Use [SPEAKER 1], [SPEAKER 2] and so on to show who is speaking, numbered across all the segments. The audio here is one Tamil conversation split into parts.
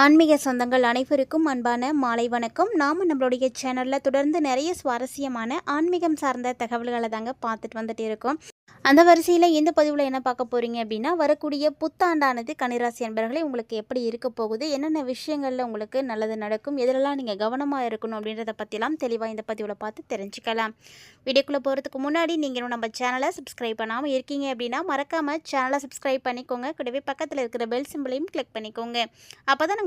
[SPEAKER 1] ஆன்மீக சொந்தங்கள் அனைவருக்கும் அன்பான மாலை வணக்கம். நாம் நம்மளுடைய சேனலில் தொடர்ந்து நிறைய சுவாரஸ்யமான ஆன்மீகம் சார்ந்த தகவல்களை தாங்க பார்த்துட்டு வந்துட்டு இருக்கோம். அந்த வரிசையில் இந்த பதிவில் என்ன பார்க்க போகிறீங்க அப்படின்னா வரக்கூடிய புத்தாண்டானது கன்னிராசி அன்பர்களே உங்களுக்கு எப்படி இருக்க போகுது? என்னென்ன விஷயங்களில் உங்களுக்கு நல்லது நடக்கும்? எதிலெல்லாம் நீங்கள் கவனமாக இருக்கணும் அப்படின்றத பற்றிலாம் தெளிவாக இந்த பதிவில் பார்த்து தெரிஞ்சுக்கலாம். வீடியோக்குள்ளே போகிறதுக்கு முன்னாடி நீங்கள் நம்ம சேனலை சப்ஸ்கிரைப் பண்ணாமல் இருக்கீங்க அப்படின்னா மறக்காமல் சேனலை சப்ஸ்கிரைப் பண்ணிக்கோங்க. கூடவே பக்கத்தில் இருக்கிற பெல் சிம்பிளையும் கிளிக் பண்ணிக்கோங்க. அப்போ தான்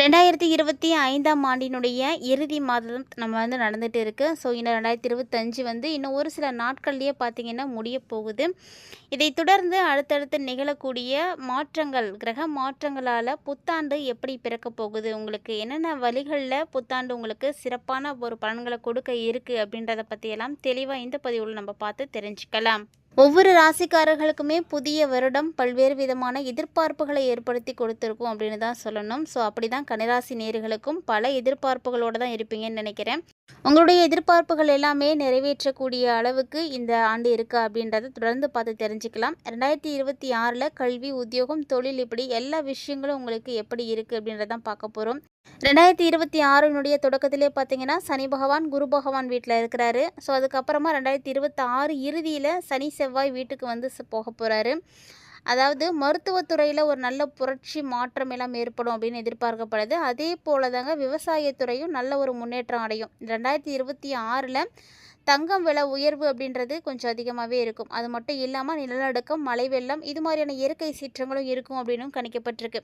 [SPEAKER 1] ரெண்டாயிரத்தி இருபத்தி ஐந்தாம் ஆண்டினுடைய இறுதி மாதம் நம்ம வந்து நடந்துகிட்டு இருக்குது ஸோ இன்னும் ரெண்டாயிரத்தி இருபத்தஞ்சு வந்து இன்னும் ஒரு சில நாட்கள்லேயே பார்த்தீங்கன்னா முடிய போகுது. இதை தொடர்ந்து அடுத்தடுத்து நிகழக்கூடிய மாற்றங்கள் கிரக மாற்றங்களால் புத்தாண்டு எப்படி பிறக்க போகுது? உங்களுக்கு என்னென்ன வழிகளில் புத்தாண்டு உங்களுக்கு சிறப்பான ஒரு பலன்களை கொடுக்க இருக்குது அப்படின்றத பற்றியெல்லாம் தெளிவாக இந்த பதிவில் நம்ம பார்த்து தெரிஞ்சுக்கலாம். ஒவ்வொரு ராசிக்காரர்களுக்குமே புதிய வருடம் பல்வேறு விதமான எதிர்பார்ப்புகளை ஏற்படுத்தி கொடுத்துருக்கும் அப்படின்னு தான் சொல்லணும். ஸோ அப்படி தான் கன்னிராசி நேர்களுக்கும் பல எதிர்பார்ப்புகளோடு தான் இருப்பீங்கன்னு நினைக்கிறேன். உங்களுடைய எதிர்பார்ப்புகள் எல்லாமே நிறைவேற்றக்கூடிய அளவுக்கு இந்த ஆண்டு இருக்கா அப்படின்றத தொடர்ந்து பார்த்து தெரிஞ்சுக்கலாம். ரெண்டாயிரத்தி இருபத்தி ஆறில் கல்வி உத்தியோகம் தொழில் இப்படி எல்லா விஷயங்களும் உங்களுக்கு எப்படி இருக்குது அப்படின்றதான் பார்க்க போகிறோம் ரெண்டாயிரத்தி இருபத்தி ஆறுனுடைய தொடக்கத்திலே பார்த்தீங்கன்னா சனி பகவான் குரு பகவான் வீட்டில் இருக்கிறாரு. ஸோ அதுக்கப்புறமா ரெண்டாயிரத்தி இருபத்தி ஆறு இறுதியில் சனி செவ்வாய் வீட்டுக்கு வந்து போக போகிறாரு அதாவது மருத்துவத்துறையில் ஒரு நல்ல புரட்சி மாற்றம் எல்லாம் ஏற்படும் அப்படின்னு எதிர்பார்க்கப்படுது. அதே போல தாங்க விவசாயத்துறையும் நல்ல ஒரு முன்னேற்றம் அடையும். ரெண்டாயிரத்தி இருபத்தி ஆறில் தங்கம் விலை உயர்வு அப்படின்றது கொஞ்சம் அதிகமாகவே இருக்கும். அது மட்டும் இல்லாமல் நிலநடுக்கம் மழை வெள்ளம் இது மாதிரியான இயற்கை சீற்றங்களும் இருக்கும் அப்படின்னும் கணிக்கப்பட்டிருக்கு.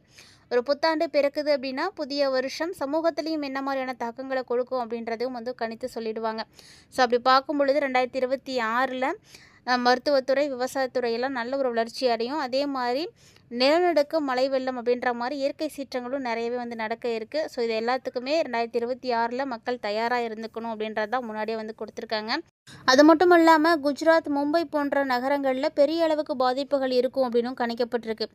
[SPEAKER 1] ஒரு புத்தாண்டு பிறக்குது அப்படின்னா புதிய வருஷம் சமூகத்திலையும் என்ன மாதிரியான தாக்கங்களை கொடுக்கும் அப்படின்றதையும் வந்து கணித்து சொல்லிடுவாங்க. ஸோ அப்படி பார்க்கும் பொழுது ரெண்டாயிரத்தி இருபத்தி ஆறில் மருத்துவத்துறை விவசாயத்துறையெல்லாம் நல்ல ஒரு வளர்ச்சி அடையும். அதே மாதிரி நிலநடுக்கம் மழை வெள்ளம் அப்படின்ற மாதிரி இயற்கை சீற்றங்களும் நிறையவே வந்து நடக்க இருக்குது ஸோ இது எல்லாத்துக்குமே ரெண்டாயிரத்தி இருபத்தி ஆறில் மக்கள் தயாராக இருந்துக்கணும் அப்படின்றது தான் முன்னாடியே வந்து கொடுத்துருக்காங்க. அது மட்டும் இல்லாமல் குஜராத் மும்பை போன்ற நகரங்களில் பெரிய அளவுக்கு பாதிப்புகள் இருக்கும் அப்படின்னும் கணிக்கப்பட்டிருக்கு.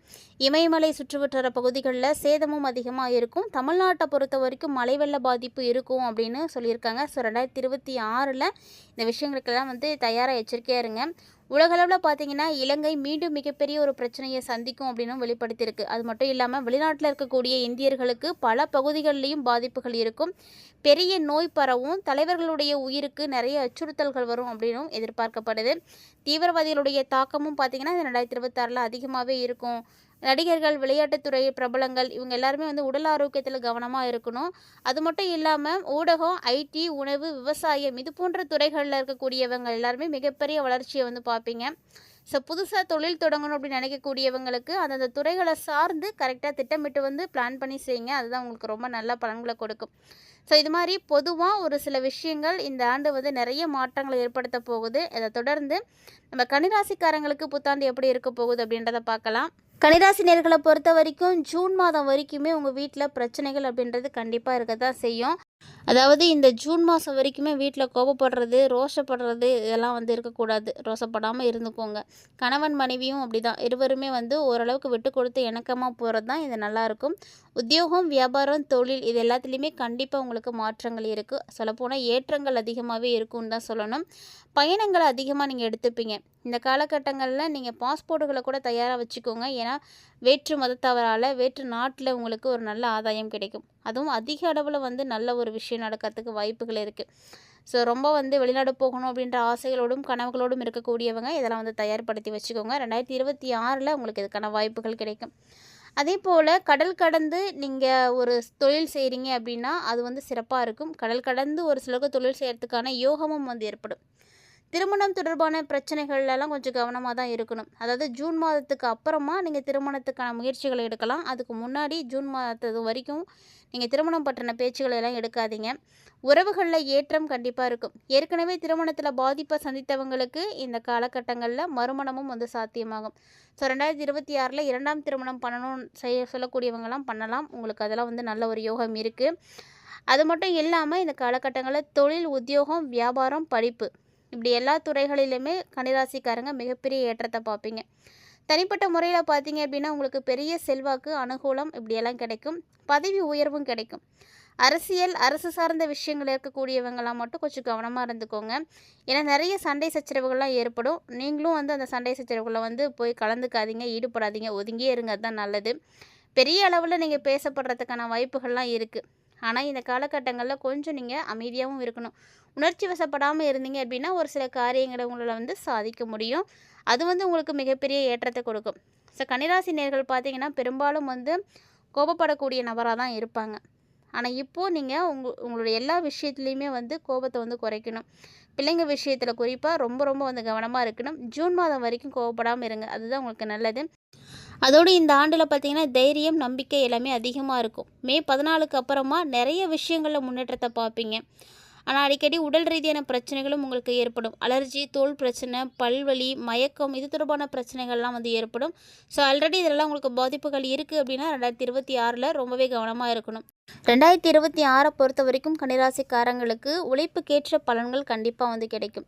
[SPEAKER 1] இமயமலை சுற்றுவட்டார பகுதிகளில் சேதமும் அதிகமாக இருக்கும். தமிழ்நாட்டை பொறுத்த வரைக்கும் மழை வெள்ள பாதிப்பு இருக்கும் அப்படின்னு சொல்லியிருக்காங்க. ஸோ ரெண்டாயிரத்தி இருபத்தி ஆறில் இந்த விஷயங்களுக்கெல்லாம் வந்து தயாராக எச்சரிக்கையாக இருங்க. உலகளவில் பார்த்தீங்கன்னா இலங்கை மீண்டும் மிகப்பெரிய ஒரு பிரச்சனையை சந்திக்கும் அப்படின்னும் வெளிப்படுத்தியிருக்கு. அது மட்டும் இல்லாமல் வெளிநாட்டில் இருக்கக்கூடிய இந்தியர்களுக்கு பல பகுதிகளிலையும் பாதிப்புகள் இருக்கும். பெரிய நோய் பரவும் தலைவர்களுடைய உயிருக்கு நிறைய அச்சுறுத்தல்கள் வரும் அப்படின்னும் எதிர்பார்க்கப்படுது. தீவிரவாதிகளுடைய தாக்கமும் பார்த்தீங்கன்னா இந்த ரெண்டாயிரத்தி இருபத்தாறில் அதிகமாகவே இருக்கும். நடிகர்கள் விளையாட்டுத்துறை பிரபலங்கள் இவங்க எல்லாருமே வந்து உடல் ஆரோக்கியத்தில் கவனமாக இருக்கணும். அது மட்டும் இல்லாமல் ஊடகம் ஐடி உணவு விவசாயம் இது போன்ற துறைகளில் இருக்கக்கூடியவங்க எல்லாருமே மிகப்பெரிய வளர்ச்சியை வந்து பார்ப்பீங்க. ஸோ புதுசாக தொழில் தொடங்கணும் அப்படின்னு நினைக்கக்கூடியவங்களுக்கு அந்தந்த துறைகளை சார்ந்து கரெக்டாக திட்டமிட்டு வந்து பிளான் பண்ணி செய்யுங்க. அதுதான் உங்களுக்கு ரொம்ப நல்ல பலன்களை கொடுக்கும். ஸோ இது மாதிரி பொதுவாக ஒரு சில விஷயங்கள் இந்த ஆண்டு வந்து நிறைய மாற்றங்களை ஏற்படுத்த போகுது. இதை தொடர்ந்து நம்ம கன்னிராசிக்காரங்களுக்கு புத்தாண்டு எப்படி இருக்க போகுது அப்படின்றத பார்க்கலாம். கணிராசி நேர்களை பொறுத்த வரைக்கும் ஜூன் மாதம் வரைக்குமே உங்கள் வீட்டில் பிரச்சனைகள் அப்படின்றது கண்டிப்பாக இருக்க தான் செய்யும். அதாவது இந்த ஜூன் மாதம் வரைக்குமே வீட்டில் கோபப்படுறது ரோஷப்படுறது இதெல்லாம் வந்து இருக்கக்கூடாது. ரோஷப்படாமல் இருந்துக்கோங்க. கணவன் மனைவியும் அப்படி தான் இருவருமே வந்து ஓரளவுக்கு விட்டு கொடுத்து இணக்கமாக போகிறது தான் இது நல்லாயிருக்கும் உத்தியோகம் வியாபாரம் தொழில் இது எல்லாத்துலேயுமே கண்டிப்பாக உங்களுக்கு மாற்றங்கள் இருக்குது சொல்லப்போனால் ஏற்றங்கள் அதிகமாகவே இருக்கும்னு தான் சொல்லணும். பயணங்களை அதிகமாக நீங்கள் எடுத்துப்பீங்க. இந்த காலகட்டங்களில் நீங்கள் பாஸ்போர்ட்டுகளை கூட தயாராக வச்சுக்கோங்க. ஏன்னா வேற்று மதத்தவரால் வேற்று நாட்டில் உங்களுக்கு ஒரு நல்ல ஆதாயம் கிடைக்கும். அதுவும் அதிக அளவில் வந்து நல்ல ஒரு விஷயம் நடக்கிறதுக்கு வாய்ப்புகள் இருக்குது ஸோ ரொம்ப வந்து வெளிநாடு போகணும் அப்படின்ற ஆசைகளோடும் கனவுகளோடும் இருக்கக்கூடியவங்க இதெல்லாம் வந்து தயார்படுத்தி வச்சுக்கோங்க. ரெண்டாயிரத்தி இருபத்தி ஆறில் உங்களுக்கு இதுக்கான வாய்ப்புகள் கிடைக்கும். அதே போல் கடல் கடந்து நீங்கள் ஒரு தொழில் செய்கிறீங்க அப்படின்னா அது வந்து சிறப்பாக இருக்கும். கடல் கடந்து ஒரு சிலருக்கு தொழில் செய்கிறதுக்கான யோகமும் வந்து ஏற்படும். திருமணம் தொடர்பான பிரச்சனைகள்லாம் கொஞ்சம் கவனமாக தான் இருக்கணும். அதாவது ஜூன் மாதத்துக்கு அப்புறமா நீங்கள் திருமணத்துக்கான முயற்சிகளை எடுக்கலாம். அதுக்கு முன்னாடி ஜூன் மாதத்து வரைக்கும் நீங்கள் திருமணம் பற்றின பேச்சுகளை எல்லாம் எடுக்காதீங்க. உறவுகளில் ஏற்றம் கண்டிப்பாக இருக்கும். ஏற்கனவே திருமணத்தில் பாதிப்பை சந்தித்தவங்களுக்கு இந்த காலகட்டங்களில் மறுமணமும் வந்து சாத்தியமாகும். ஸோ ரெண்டாயிரத்தி இருபத்தி ஆறில் இரண்டாம் திருமணம் பண்ணணும்னு செய்ய சொல்லக்கூடியவங்கலாம் பண்ணலாம். உங்களுக்கு அதெல்லாம் வந்து நல்ல ஒரு யோகம் இருக்குது அது மட்டும் இல்லாமல் இந்த காலகட்டங்களில் தொழில் உத்தியோகம் வியாபாரம் படிப்பு இப்படி எல்லா துறைகளிலுமே கன்னிராசிக்காரங்க மிகப்பெரிய ஏற்றத்தை பார்ப்பீங்க. தனிப்பட்ட முறையில் பார்த்தீங்க அப்படின்னா உங்களுக்கு பெரிய செல்வாக்கு அனுகூலம் இப்படியெல்லாம் கிடைக்கும். பதவி உயர்வும் கிடைக்கும். அரசியல் அரசு சார்ந்த விஷயங்கள் இருக்கக்கூடியவங்களாம் மட்டும் கொஞ்சம் கவனமாக இருந்துக்கோங்க. ஏன்னா நிறைய சண்டை சச்சரவுகள்லாம் ஏற்படும். நீங்களும் வந்து அந்த சண்டை சச்சரவுகளை வந்து போய் கலந்துக்காதீங்க ஈடுபடாதீங்க. ஒதுங்கியே இருங்க அதுதான் நல்லது. பெரிய அளவில் நீங்கள் பேசப்படுறதுக்கான வாய்ப்புகள்லாம் இருக்குது ஆனால் இந்த காலகட்டங்களில் கொஞ்சம் நீங்கள் அமைதியாகவும் இருக்கணும். உணர்ச்சி வசப்படாமல் இருந்தீங்க அப்படின்னா ஒரு சில காரியங்களை உங்களால் வந்து சாதிக்க முடியும். அது வந்து உங்களுக்கு மிகப்பெரிய ஏற்றத்தை கொடுக்கும். ஸோ கன்னிராசி நேர்கள் பார்த்தீங்கன்னா பெரும்பாலும் வந்து கோபப்படக்கூடிய நபராக தான் இருப்பாங்க. ஆனால் இப்போது நீங்கள் உங்க உங்களுடைய எல்லா விஷயத்துலையுமே வந்து கோபத்தை வந்து குறைக்கணும். பிள்ளைங்க விஷயத்தில் குறிப்பாக ரொம்ப ரொம்ப வந்து கவனமாக இருக்கணும். ஜூன் மாதம் வரைக்கும் கோவப்படாமல் இருங்க. அதுதான் உங்களுக்கு நல்லது. அதோடு இந்த ஆண்டில் பார்த்தீங்கன்னா தைரியம் நம்பிக்கை எல்லாமே அதிகமாக இருக்கும். மே பதினாலுக்கு அப்புறமா நிறைய விஷயங்களில் முன்னேற்றத்தை பார்ப்பீங்க. ஆனால் அடிக்கடி உடல் ரீதியான பிரச்சனைகளும் உங்களுக்கு ஏற்படும். அலர்ஜி தோல் பிரச்சனை பல்வலி மயக்கம் இது தொடர்பான பிரச்சனைகள்லாம் வந்து ஏற்படும். ஸோ ஆல்ரெடி இதெல்லாம் உங்களுக்கு பாதிப்புகள் இருக்குது அப்படின்னா ரெண்டாயிரத்தி இருபத்தி ஆறில் ரொம்பவே கவனமாக இருக்கணும். ரெண்டாயிரத்தி இருபத்தி ஆறை பொறுத்த வரைக்கும் கன்னிராசிக்காரங்களுக்கு உழைப்புக்கேற்ற பலன்கள் கண்டிப்பாக வந்து கிடைக்கும்.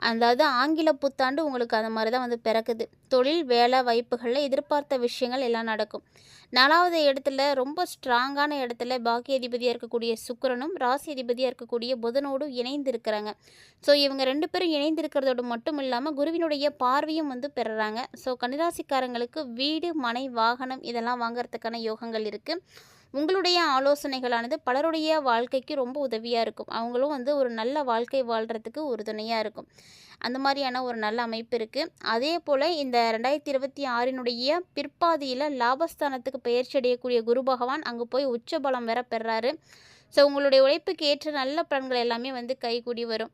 [SPEAKER 1] அதாவது ஆங்கில புத்தாண்டு உங்களுக்கு அந்த மாதிரி தான் வந்து பிறக்குது. தொழில் வேலை வாய்ப்புகளில் எதிர்பார்த்த விஷயங்கள் எல்லாம் நடக்கும். நாலாவது இடத்துல ரொம்ப ஸ்ட்ராங்கான இடத்துல பாக்கிய அதிபதியாக இருக்கக்கூடிய சுக்கரனும் ராசி அதிபதியாக இருக்கக்கூடிய புதனோடும் இணைந்து இருக்கிறாங்க. ஸோ இவங்க ரெண்டு பேரும் இணைந்து இருக்கிறதோடு மட்டும் இல்லாமல் குருவினுடைய பார்வையும் வந்து பெறுறாங்க. ஸோ கன்னிராசிக்காரங்களுக்கு வீடு மனை வாகனம் இதெல்லாம் வாங்குறதுக்கான யோகங்கள் இருக்குது உங்களுடைய ஆலோசனைகளானது பலருடைய வாழ்க்கைக்கு ரொம்ப உதவியாக இருக்கும். அவங்களும் வந்து ஒரு நல்ல வாழ்க்கை வாழ்கிறதுக்கு உறுதுணையாக இருக்கும். அந்த மாதிரியான ஒரு நல்ல அமைப்பு இருக்குது அதே போல் இந்த ரெண்டாயிரத்தி இருபத்தி ஆறினுடைய பிற்பாதியில் லாபஸ்தானத்துக்கு பயிற்சி அடையக்கூடிய குரு பகவான் அங்கே போய் உச்ச பலம் வேற பெறாரு. ஸோ உங்களுடைய உழைப்புக்கு ஏற்ற நல்ல பலன்கள் எல்லாமே வந்து கைகூடி வரும்.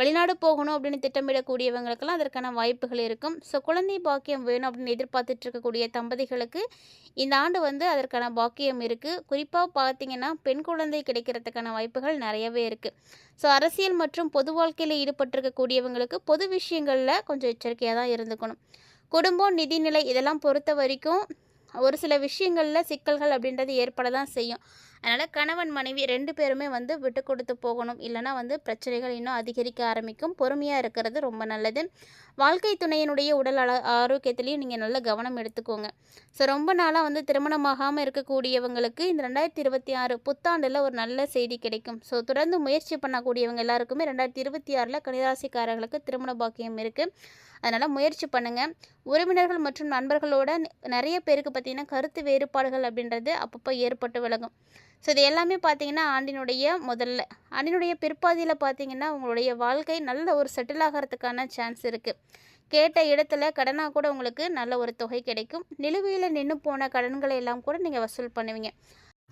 [SPEAKER 1] வெளிநாடு போகணும் அப்படின்னு திட்டமிடக்கூடியவங்களுக்கெல்லாம் அதற்கான வாய்ப்புகள் இருக்கும். ஸோ குழந்தை பாக்கியம் வேணும் அப்படின்னு எதிர்பார்த்துட்டு இருக்கக்கூடிய தம்பதிகளுக்கு இந்த ஆண்டு வந்து அதற்கான பாக்கியம் இருக்குது குறிப்பாக பார்த்தீங்கன்னா பெண் குழந்தை கிடைக்கிறதுக்கான வாய்ப்புகள் நிறையவே இருக்குது ஸோ அரசியல் மற்றும் பொது வாழ்க்கையில் ஈடுபட்டிருக்கக்கூடியவங்களுக்கு பொது விஷயங்களில் கொஞ்சம் எச்சரிக்கையாக தான் இருந்துக்கணும். குடும்பம் நிதிநிலை இதெல்லாம் பொறுத்த வரைக்கும் ஒரு சில விஷயங்களில் சிக்கல்கள் அப்படின்றது ஏற்பட தான் செய்யும். அதனால் கணவன் மனைவி ரெண்டு பேருமே வந்து விட்டு கொடுத்து போகணும். இல்லைனா வந்து பிரச்சனைகள் இன்னும் அதிகரிக்க ஆரம்பிக்கும். பொறுமையாக இருக்கிறது ரொம்ப நல்லது. வாழ்க்கை துணையினுடைய உடல் அல ஆரோக்கியத்துலேயும் நீங்கள் நல்ல கவனம் எடுத்துக்கோங்க. ஸோ ரொம்ப நாளாக வந்து திருமணமாகாமல் இருக்கக்கூடியவங்களுக்கு இந்த ரெண்டாயிரத்தி இருபத்தி ஆறு புத்தாண்டில் ஒரு நல்ல செய்தி கிடைக்கும். ஸோ தொடர்ந்து முயற்சி பண்ணக்கூடியவங்க எல்லாருக்குமே ரெண்டாயிரத்தி இருபத்தி ஆறில் கணிராசிக்காரர்களுக்கு திருமண பாக்கியம் இருக்குது அதனால் முயற்சி பண்ணுங்கள் உறவினர்கள் மற்றும் நண்பர்களோட நிறைய பேருக்கு பார்த்திங்கன்னா கருத்து வேறுபாடுகள் அப்படின்றது அப்பப்போ ஏற்பட்டு விலகும். ஸோ இது எல்லாமே பார்த்தீங்கன்னா ஆண்டினுடைய முதல்ல ஆண்டினுடைய பிற்பாதியில் பார்த்தீங்கன்னா உங்களுடைய வாழ்க்கை நல்ல ஒரு செட்டில் ஆகிறதுக்கான சான்ஸ் இருக்குது கேட்ட இடத்துல கடனாக கூட உங்களுக்கு நல்ல ஒரு தொகை கிடைக்கும். நிலுவையில் நின்று போன கடன்களை எல்லாம் கூட நீங்கள் வசூல் பண்ணுவீங்க.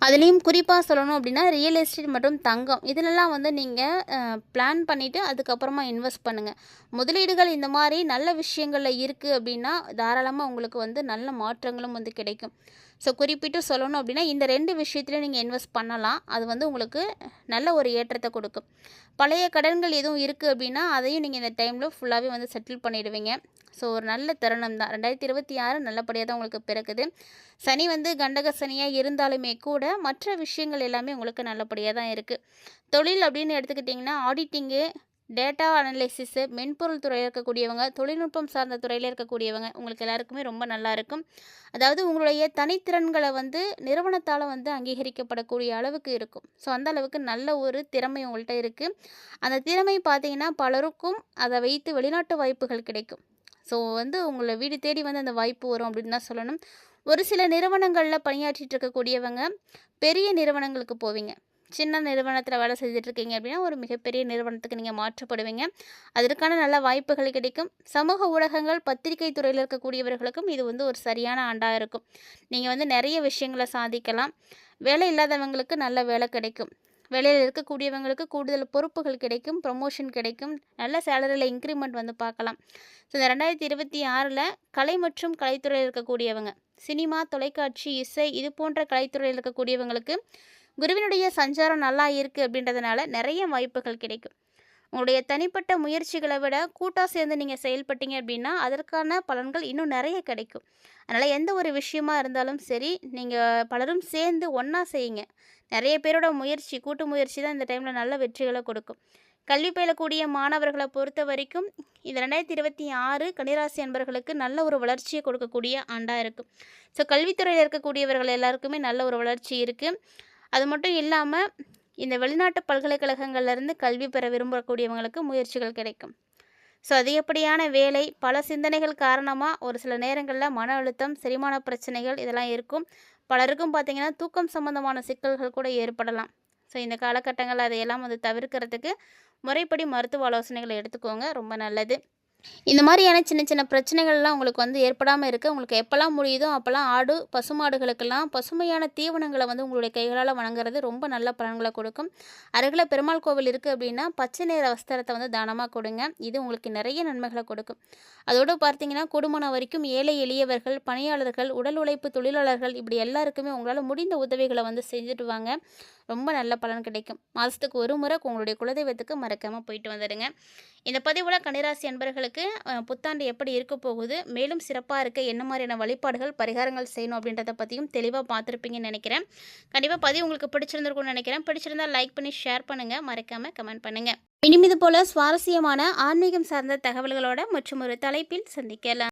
[SPEAKER 1] அதுலேயும் குறிப்பாக சொல்லணும் அப்படின்னா ரியல் எஸ்டேட் மற்றும் தங்கம். இதிலெல்லாம் வந்து நீங்கள் பிளான் பண்ணிவிட்டு அதுக்கப்புறமா இன்வெஸ்ட் பண்ணுங்கள் முதலீடுகள் இந்த மாதிரி நல்ல விஷயங்களில் இருக்குது அப்படின்னா தாராளமாக உங்களுக்கு வந்து நல்ல மாற்றங்களும் வந்து கிடைக்கும். ஸோ குறிப்பிட்டு சொல்லணும் அப்படின்னா இந்த ரெண்டு விஷயத்துலையும் நீங்கள் இன்வெஸ்ட் பண்ணலாம். அது வந்து உங்களுக்கு நல்ல ஒரு ஏற்றத்தை கொடுக்கும். பழைய கடன்கள் எதுவும் இருக்குது அப்படின்னா அதையும் நீங்கள் இந்த டைமில் ஃபுல்லாகவே வந்து செட்டில் பண்ணிடுவீங்க. ஸோ ஒரு நல்ல தருணம் தான் ரெண்டாயிரத்தி இருபத்தி ஆறு நல்லபடியாக தான் உங்களுக்கு பிறக்குது. சனி வந்து கண்டக சனியாக இருந்தாலுமே கூட மற்ற விஷயங்கள் எல்லாமே உங்களுக்கு நல்லபடியாக தான் இருக்குது தொழில் அப்படின்னு எடுத்துக்கிட்டிங்கன்னா ஆடிட்டிங்கு டேட்டா அனலைசிஸு மென்பொருள் துறையில் இருக்கக்கூடியவங்க தொழில்நுட்பம் சார்ந்த துறையில் இருக்கக்கூடியவங்க உங்களுக்கு எல்லாருக்குமே ரொம்ப நல்லா இருக்கும். அதாவது உங்களுடைய தனித்திறன்களை வந்து நிறுவனத்தால் வந்து அங்கீகரிக்கப்படக்கூடிய அளவுக்கு இருக்கும். ஸோ அந்த அளவுக்கு நல்ல ஒரு திறமை உங்கள்கிட்ட இருக்குது அந்த திறமை பார்த்தீங்கன்னா பலருக்கும் அதை வைத்து வெளிநாட்டு வாய்ப்புகள் கிடைக்கும். ஸோ வந்து உங்களை வீடு தேடி வந்து அந்த வாய்ப்பு வரும் அப்படின்னு தான் சொல்லணும். ஒரு சில நிறுவனங்களில் பணியாற்றிட்டு இருக்கக்கூடியவங்க பெரிய நிறுவனங்களுக்கு போவீங்க. சின்ன நிறுவனத்தில் வேலை செய்துட்ருக்கீங்க அப்படின்னா ஒரு மிகப்பெரிய நிறுவனத்துக்கு நீங்கள் மாற்றப்படுவீங்க. அதற்கான நல்ல வாய்ப்புகள் கிடைக்கும். சமூக ஊடகங்கள் பத்திரிகை துறையில் இருக்கக்கூடியவர்களுக்கும் இது வந்து ஒரு சரியான ஆண்டாக இருக்கும். நீங்கள் வந்து நிறைய விஷயங்களை சாதிக்கலாம். வேலை இல்லாதவங்களுக்கு நல்ல வேலை கிடைக்கும். வேலையில் இருக்கக்கூடியவங்களுக்கு கூடுதல் பொறுப்புகள் கிடைக்கும் ப்ரொமோஷன் கிடைக்கும். நல்ல சேலரியில் இன்க்ரிமெண்ட் வந்து பார்க்கலாம். ஸோ இந்த ரெண்டாயிரத்தி இருபத்தி ஆறில் கலை மற்றும் கலைத்துறையில் இருக்கக்கூடியவங்க சினிமா தொலைக்காட்சி இசை இது போன்ற கலைத்துறையில் இருக்கக்கூடியவங்களுக்கு குருவினுடைய சஞ்சாரம் நல்லா இருக்குது அப்படின்றதுனால நிறைய வாய்ப்புகள் கிடைக்கும். உங்களுடைய தனிப்பட்ட முயற்சிகளை விட கூட்டாக சேர்ந்து நீங்கள் செயல்பட்டீங்க அப்படின்னா அதற்கான பலன்கள் இன்னும் நிறைய கிடைக்கும். அதனால் எந்த ஒரு விஷயமா இருந்தாலும் சரி நீங்கள் பலரும் சேர்ந்து ஒன்றா செய்யுங்க. நிறைய பேரோட முயற்சி கூட்டு முயற்சி தான் இந்த டைமில் நல்ல வெற்றிகளை கொடுக்கும். கல்வி பயிலக்கூடிய மாணவர்களை பொறுத்த வரைக்கும் இந்த ரெண்டாயிரத்தி இருபத்தி ஆறு கன்னிராசி அன்பர்களுக்கு நல்ல ஒரு வளர்ச்சியை கொடுக்கக்கூடிய ஆண்டாக இருக்கும் ஸோ கல்வித்துறையில் இருக்கக்கூடியவர்கள் எல்லாருக்குமே நல்ல ஒரு வளர்ச்சி இருக்குது அது மட்டும் இல்லாமல் இந்த வெளிநாட்டு பல்கலைக்கழகங்கள்லேருந்து கல்வி பெற விரும்பக்கூடியவங்களுக்கு முயற்சிகள் கிடைக்கும். ஸோ அதிகப்படியான வேலை பல சிந்தனைகள் காரணமாக ஒரு சில நேரங்களில் மன அழுத்தம் செரிமான பிரச்சனைகள் இதெல்லாம் இருக்கும். பலருக்கும் பார்த்திங்கன்னா தூக்கம் சம்மந்தமான சிக்கல்கள் கூட ஏற்படலாம். ஸோ இந்த காலகட்டங்களில் அதையெல்லாம் வந்து தவிர்க்கிறதுக்கு முறைப்படி மருத்துவ ஆலோசனைகளை எடுத்துக்கோங்க. ரொம்ப நல்லது. இந்த மாதிரியான சின்ன சின்ன பிரச்சனைகள்லாம் உங்களுக்கு வந்து ஏற்படாமல் இருக்க. உங்களுக்கு எப்போல்லாம் முடியுதோ அப்போல்லாம் ஆடு பசுமாடுகளுக்கெல்லாம் பசுமையான தீவனங்களை வந்து உங்களுடைய கைகளால் வணங்குறது ரொம்ப நல்ல பலன்களை கொடுக்கும். அருகில் பெருமாள் கோவில் இருக்குது அப்படின்னா பச்சை நிற வஸ்திரத்தை வந்து தானமாக கொடுங்க. இது உங்களுக்கு நிறைய நன்மைகளை கொடுக்கும். அதோடு பார்த்தீங்கன்னா குடும்பம் வரைக்கும் ஏழை எளியவர்கள் பணியாளர்கள் உடல் உழைப்பு தொழிலாளர்கள் இப்படி எல்லாருக்குமே உங்களால் முடிந்த உதவிகளை வந்து செஞ்சுட்டு வாங்க. ரொம்ப நல்ல பலன் கிடைக்கும். மாதத்துக்கு ஒரு முறை உங்களுடைய குலதெய்வத்துக்கு மறக்காமல் போயிட்டு வந்துடுங்க. இந்த பதிவில் கன்னிராசி அன்பர்களுக்கு புத்தாண்டு எப்படி இருக்க போகுது மேலும் சிறப்பாக இருக்க என்ன மாதிரியான வழிபாடுகள் பரிகாரங்கள் செய்யணும் அப்படின்றத பற்றியும் தெளிவாக பார்த்துருப்பீங்கன்னு நினைக்கிறேன். கண்டிப்பாக பதிவு உங்களுக்கு பிடிச்சிருந்துருக்கும்னு நினைக்கிறேன். பிடிச்சிருந்தா லைக் பண்ணி ஷேர் பண்ணுங்கள் மறக்காமல் கமெண்ட் பண்ணுங்கள் இனிமே போல போல் சுவாரஸ்யமான ஆன்மீகம் சார்ந்த தகவல்களோட மற்றும் ஒரு தலைப்பில் சந்திக்கலாம்.